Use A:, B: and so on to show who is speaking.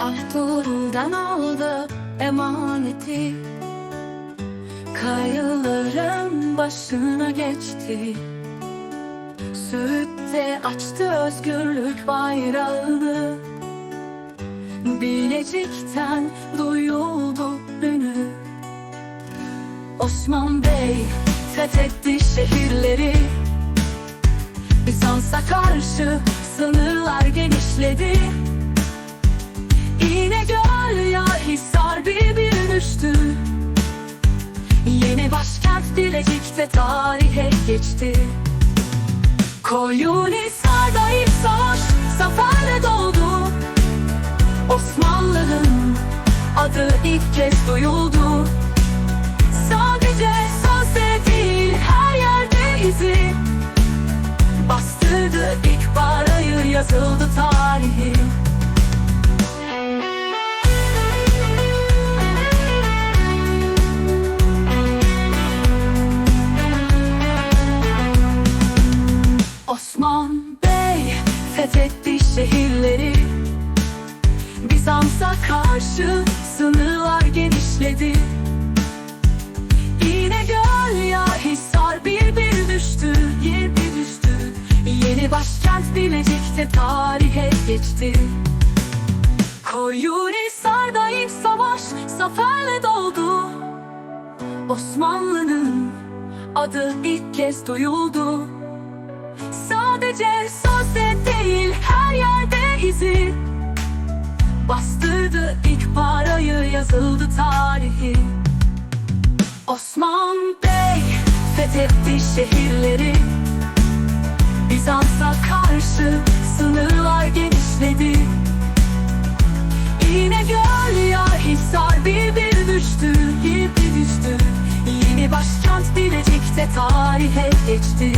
A: Abdul'dan aldı emaneti. Kayaların başına geçti. Söğüt'te açtı özgürlük bayrağını. Bilecik'ten duyuldu ünü Osman Bey fethetti şehirleri. Bizans'a karşı sınırlar genişledi İnegöl ya Hisar bir düştü Yeni başkent Bilecik'te tarihe geçti. Koyunhisar'da ilk savaş zaferle doğdu Osmanlı'nın adı ilk kez duyuldu. Sadece sözde değil her yerde izi. Bastırdı ilk parayı yazıldı tarihi Osman Bey fethetti şehirleri. Bizans'a karşı sınırlar genişledi. İnegöl ya Hisar bir bir düştü Bir bir düştü. Yeni başkent Bilecik'te tarihe geçti. Koyunhisar'da ilk savaş zaferle doldu. Osmanlı'nın adı ilk kez duyuldu Sadece sözde değil her yerde izi. Bastırdı ilk parayı yazıldı tarihi. Osman Bey fethetti şehirleri. Bizans'a karşı sınırlar genişledi. İnegöl ya Hisar bir bir düştü bir düştü. Yeni başkent Bilecik'te tarihe geçti